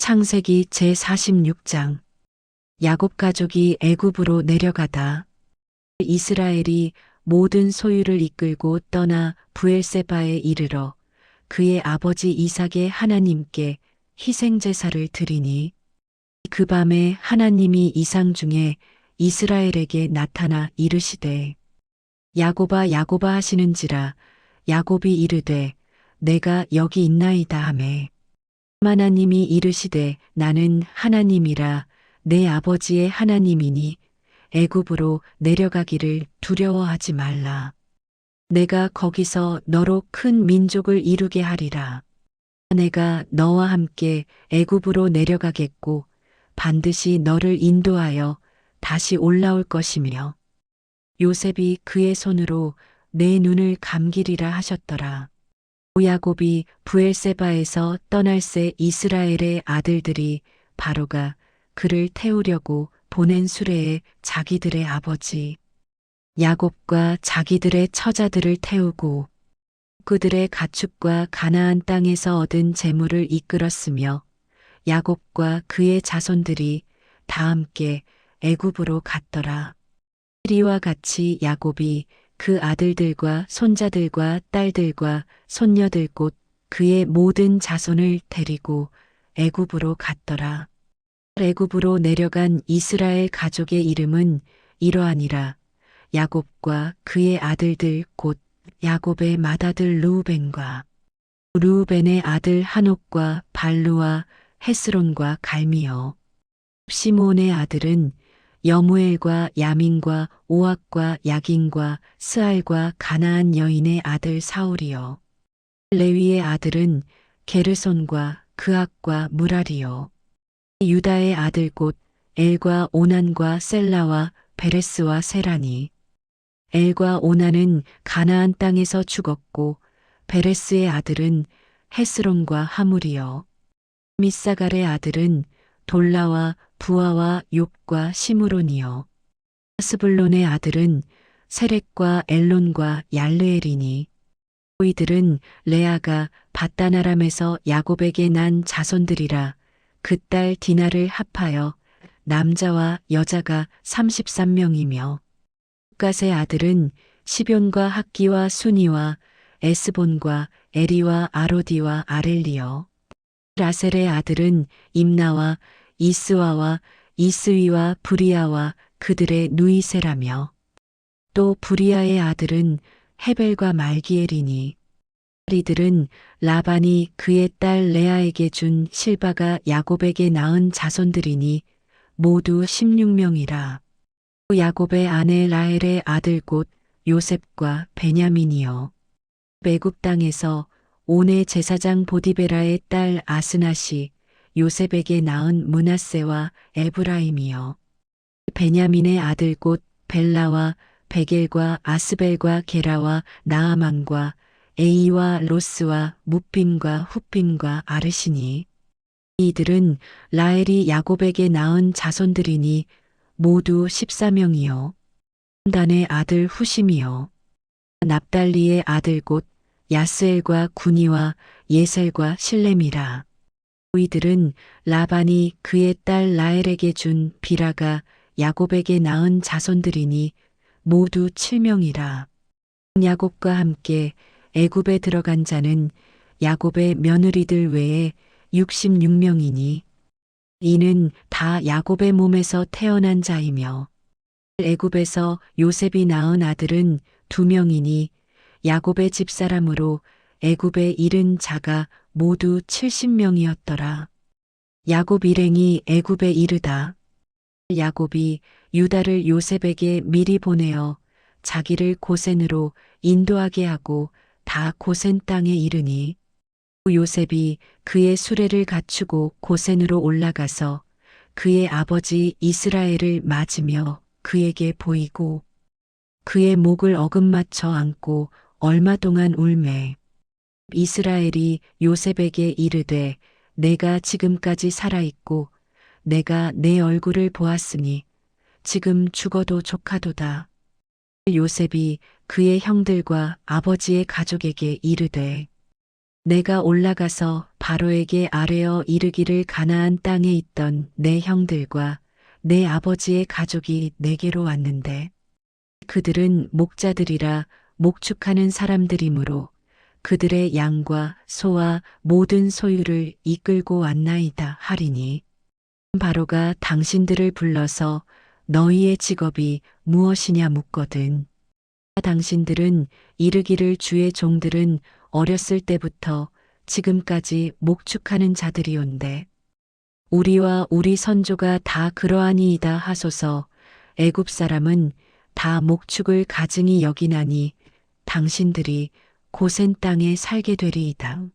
창세기 제46장. 야곱 가족이 애굽으로 내려가다. 이스라엘이 모든 소유를 이끌고 떠나 부엘세바에 이르러 그의 아버지 이삭의 하나님께 희생 제사를 드리니 그 밤에 하나님이 이상 중에 이스라엘에게 나타나 이르시되 야곱아 야곱아 하시는지라. 야곱이 이르되 내가 여기 있나이다 하매 하나님이 이르시되 나는 하나님이라 내 아버지의 하나님이니 애굽으로 내려가기를 두려워하지 말라. 내가 거기서 너로 큰 민족을 이루게 하리라. 내가 너와 함께 애굽으로 내려가겠고 반드시 너를 인도하여 다시 올라올 것이며 요셉이 그의 손으로 내 눈을 감기리라 하셨더라. 야곱이 부엘세바에서 떠날 새 이스라엘의 아들들이 바로가 그를 태우려고 보낸 수레에 자기들의 아버지 야곱과 자기들의 처자들을 태우고 그들의 가축과 가나안 땅에서 얻은 재물을 이끌었으며 야곱과 그의 자손들이 다 함께 애굽으로 갔더라. 이와 같이 야곱이 그 아들들과 손자들과 딸들과 손녀들 곧 그의 모든 자손을 데리고 애굽으로 갔더라. 애굽으로 내려간 이스라엘 가족의 이름은 이러하니라. 야곱과 그의 아들들 곧 야곱의 맏아들 루우벤과 루우벤의 아들 한옥과 발루와 헤스론과 갈미요. 시몬의 아들은 여무엘과 야민과 오악과 야긴과 스알과 가나안 여인의 아들 사울이요. 레위의 아들은 게르손과 그악과 무라리요. 유다의 아들 곧 엘과 오난과 셀라와 베레스와 세라니. 엘과 오난은 가나안 땅에서 죽었고 베레스의 아들은 헤스론과 하물이요. 미사갈의 아들은 돌라와 부하와 욥과 시므론이요. 스불론의 아들은 세렉과 엘론과 얄르엘이니 이들은 레아가 바다나람에서 야곱에게 난 자손들이라 그 딸 디나를 합하여 남자와 여자가 33명이며 갓의 아들은 시변과 학기와 순이와 에스본과 에리와 아로디와 아렐리요 라셀의 아들은 임나와 이스와와 이스위와 부리아와 그들의 누이세라며 또 부리아의 아들은 헤벨과 말기엘이니 이들은 라반이 그의 딸 레아에게 준 실바가 야곱에게 낳은 자손들이니 모두 16명이라. 야곱의 아내 라헬의 아들 곧 요셉과 베냐민이요. 매국 땅에서 온의 제사장 보디베라의 딸 아스나시 요셉에게 낳은 문하세와 에브라임이요. 베냐민의 아들 곧 벨라와 베겔과 아스벨과 게라와 나아만과 에이와 로스와 무핀과 후핀과 아르시니 이들은 라헬이 야곱에게 낳은 자손들이니 모두 14명이요. 단의 아들 후심이요. 납달리의 아들 곧 야스엘과 구니와 예셀과 실렘이라. 이들은 라반이 그의 딸 라헬에게 준 비라가 야곱에게 낳은 자손들이니 모두 7명이라. 야곱과 함께 애굽에 들어간 자는 야곱의 며느리들 외에 66명이니 이는 다 야곱의 몸에서 태어난 자이며 애굽에서 요셉이 낳은 아들은 두 명이니 야곱의 집사람으로 애굽에 이른 자가 모두 70명이었더라. 야곱 일행이 애굽에 이르다. 야곱이 유다를 요셉에게 미리 보내어 자기를 고센으로 인도하게 하고 다 고센 땅에 이르니 요셉이 그의 수레를 갖추고 고센으로 올라가서 그의 아버지 이스라엘을 맞으며 그에게 보이고 그의 목을 어긋맞춰 안고 얼마 동안 울매 이스라엘이 요셉에게 이르되 내가 지금까지 살아있고 내가 내 얼굴을 보았으니 지금 죽어도 조카도다. 요셉이 그의 형들과 아버지의 가족에게 이르되 내가 올라가서 바로에게 아뢰어 이르기를 가나안 땅에 있던 내 형들과 내 아버지의 가족이 내게로 왔는데 그들은 목자들이라 목축하는 사람들이므로 그들의 양과 소와 모든 소유를 이끌고 왔나이다 하리니 바로가 당신들을 불러서 너희의 직업이 무엇이냐 묻거든. 당신들은 이르기를 주의 종들은 어렸을 때부터 지금까지 목축하는 자들이온데 우리와 우리 선조가 다 그러하니이다 하소서. 애굽 사람은 다 목축을 가증히 여기나니 당신들이 고센 땅에 살게 되리이다.